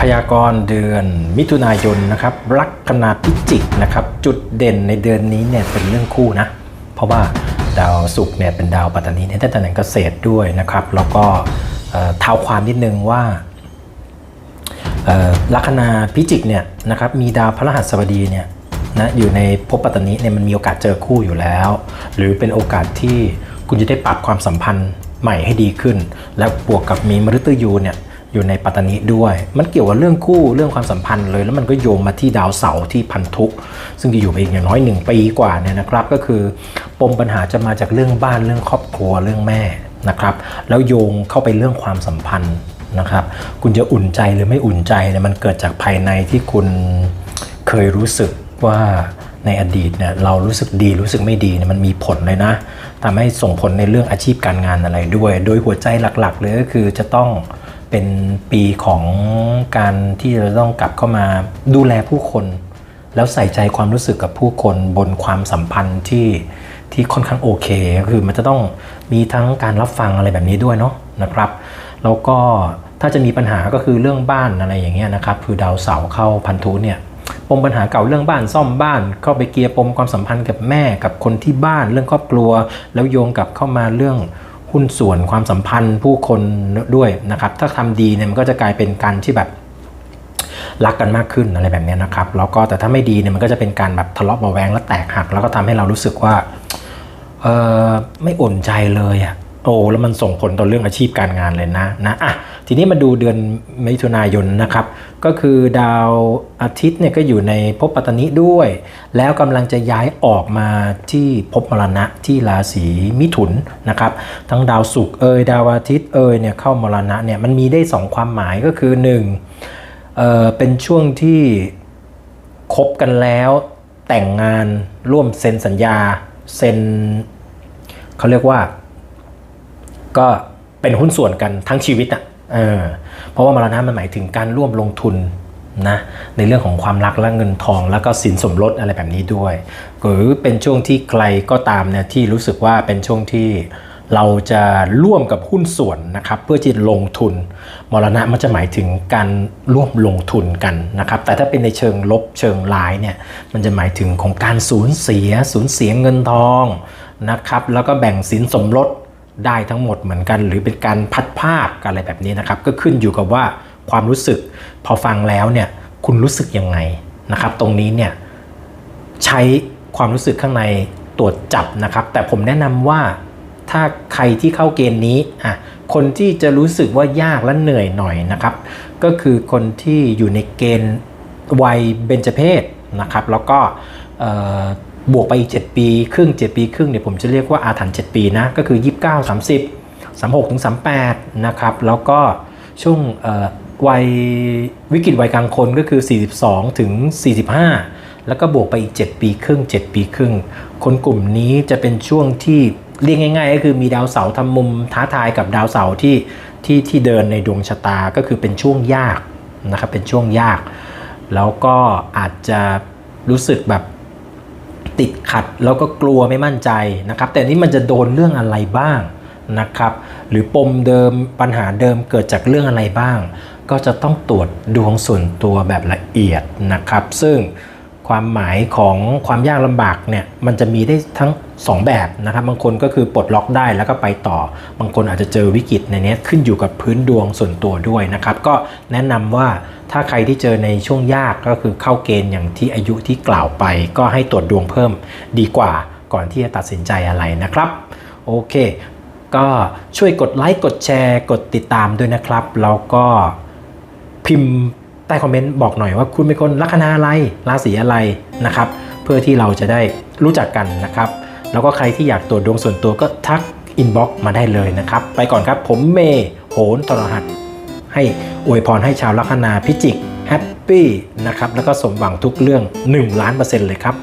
พยากรณ์เดือนมิถุนายนนะครับลัคนาพิจิกนะครับจุดเด่นในเดือนนี้เนี่ยเป็นเรื่องคู่นะ เพราะว่าดาวศุกร์เนี่ยเป็นดาวปัตตานีในตำแหน่งเกษตรด้วยนะครับ แล้วก็เอ่อเท้าความนิดนึงว่าลัคนาพิจิกเนี่ยนะครับมีดาวพระรหัสบดีเนี่ยนะอยู่ในภพปัตตานีเนี่ยมันมีโอกาสเจอคู่อยู่แล้ว หรือเป็นโอกาสที่คุณจะได้ปรับความสัมพันธ์ใหม่ให้ดีขึ้น แล้วบวกกับมีมฤตยูเนี่ย อยู่ในปัตตานีด้วย มันเกี่ยวกับเรื่องคู่เรื่องความสัมพันธ์เลย แล้วมันก็โยงมาที่ดาวเสาร์ที่พันธุซึ่งจะอยู่ไปอีกอย่างน้อยหนึ่งปีกว่าเนี่ยนะครับ ก็คือปมปัญหาจะมาจากเรื่องบ้านเรื่องครอบครัวเรื่องแม่นะครับ แล้วโยงเข้าไปเรื่องความสัมพันธ์นะครับ คุณจะอุ่นใจหรือไม่อุ่นใจเนี่ยมันเกิดจากภายในที่คุณเคยรู้สึกว่าในอดีตเนี่ยเรารู้สึกดีรู้สึกไม่ดีเนี่ยมันมีผลเลยนะทำให้ส่งผลในเรื่องอาชีพการงานอะไรด้วย โดยหัวใจหลักๆเลยก็คือจะต้อง เป็นปีของการที่เราต้องกลับเข้ามาดูแลผู้คน แล้วใส่ใจความรู้สึกกับผู้คนบนความสัมพันธ์ที่ที่ค่อนข้างโอเคก็คือมันจะต้องมีทั้งการรับฟังอะไรแบบนี้ด้วยเนาะนะครับแล้วก็ถ้าจะมีปัญหาก็คือเรื่องบ้านอะไรอย่างเงี้ยนะครับคือดาวเสาเข้าพันธุเนี่ยปมปัญหาเก่าเรื่องบ้านซ่อมบ้าน เข้าไปเกียร์ปมความสัมพันธ์กับแม่กับคนที่บ้านเรื่องครอบครัว แล้วโยงกลับเข้ามาเรื่อง หุ้นส่วนความสัมพันธ์ผู้คนด้วยนะครับ ถ้าทำดีเนี่ยมันก็จะกลายเป็นการที่แบบรักกันมากขึ้นอะไรแบบนี้นะครับแล้วก็แต่ถ้าไม่ดีเนี่ยมันก็จะเป็นการแบบทะเลาะเบาแวงแล้วแตกหัก แล้วก็ทำให้เรารู้สึกว่าเออไม่อุ่นใจเลยอะ โอ้แล้วมันส่งผลต่อเรื่องอาชีพการงานเลยนะนะอะทีนี้มาดูเดือนมิถุนายนนะครับ ก็คือดาวอาทิตย์เนี่ยก็อยู่ในภพปัตตนิด้วย แล้วกำลังจะย้ายออกมาที่ภพมรณะที่ราศีมิถุนนะครับ ทั้งดาวศุกร์เอยดาวอาทิตย์เอยเนี่ยเข้ามรณะเนี่ยมันมีได้สองความหมายก็คือหนึ่งเอ่อเป็นช่วงที่คบกันแล้วแต่งงานร่วมเซ็นสัญญาเซ็นเขาเรียกว่า ก็เป็นหุ้นส่วนกันทั้งชีวิตอะ่ะเออเพราะว่ามรณะมันหมายถึงการร่วมลงทุนนะในเรื่องของความรักและเงินทอง แล้วก็สินสมรสอะไรแบบนี้ด้วย หรือเป็นช่วงที่ใครก็ตามเนี่ยที่รู้สึกว่าเป็นช่วงที่เราจะร่วมกับหุ้นส่วนนะครับเพื่อที่จะลงทุน มรณะมันจะหมายถึงการร่วมลงทุนกันนะครับแต่ถ้าเป็นในเชิงลบเชิงร้ายเนี่ยมันจะหมายถึงของการสูญเสียสูญเสียเงินทองนะครับแล้วก็แบ่งสินสมรส ได้ทั้งหมดเหมือนกัน หรือเป็นการพัดภาคอะไรแบบนี้นะครับ ก็ขึ้นอยู่กับว่าความรู้สึกพอฟังแล้วเนี่ยคุณรู้สึกยังไงนะครับ ตรงนี้เนี่ยใช้ความรู้สึกข้างในตรวจจับนะครับ แต่ผมแนะนำว่าถ้าใครที่เข้าเกณฑ์นี้อะคนที่จะรู้สึกว่ายากและเหนื่อยหน่อยนะครับ ก็คือคนที่อยู่ในเกณฑ์วัยเบญจเพศนะครับ แล้วก็ บวกไปอีก 7 ปี ครึ่ง 7 ปี ครึ่งเนี่ยผมจะเรียกว่าอาถรรพ์7ปีนะ ก็คือ 29 30 36ถึง38 นะครับ แล้วก็ช่วงวัยวิกฤตวัยกลางคนก็คือ 42ถึง45 แล้วก็บวกไปอีก 7 ปีครึ่ง 7 ปีครึ่ง คนกลุ่มนี้จะเป็นช่วงที่เรียกง่ายๆ ก็คือมีดาวเสาร์ทำมุมท้าทายกับดาวเสาร์ที่ที่ที่เดินในดวงชะตาก็คือเป็นช่วงยากนะครับเป็นช่วงยาก แล้วก็อาจจะรู้สึกแบบ ติดขัดแล้วก็กลัวไม่มั่นใจนะครับ แต่นี่มันจะโดนเรื่องอะไรบ้างนะครับ หรือปมเดิมปัญหาเดิมเกิดจากเรื่องอะไรบ้าง ก็จะต้องตรวจดวงส่วนตัวแบบละเอียดนะครับ ซึ่ง ความหมายของความยากลำบากเนี่ยมันจะมีได้ทั้ง 2 แบบนะครับ บางคนก็คือปลดล็อกได้แล้วก็ไปต่อ บางคนอาจจะเจอวิกฤตในนี้ขึ้นอยู่กับพื้นดวงส่วนตัวด้วยนะครับ ก็แนะนำว่าถ้าใครที่เจอในช่วงยากก็คือเข้าเกณฑ์อย่างที่อายุที่กล่าวไป ก็ให้ตรวจดวงเพิ่มดีกว่าก่อนที่จะตัดสินใจอะไรนะครับ โอเค ก็ช่วยกดไลค์กดแชร์ กดติดตามด้วยนะครับ แล้วก็พิมพ์ ใต้คอมเมนต์บอกหน่อยว่าคุณเป็นคนลัคนาอะไรราศีอะไรนะครับเพื่อที่เราจะได้รู้จักกันนะครับแล้วก็ใครที่อยากตรวจดวงส่วนตัวก็ทักอินบ็อกมาได้เลยนะครับ ไปก่อนครับผมเมย์โหนทรหัส ให้อวยพรให้ชาวลัคนาพิจิกแฮปปี้นะครับแล้วก็สมหวังทุกเรื่อง 1 ล้านเปอร์เซ็นต์เลยครับ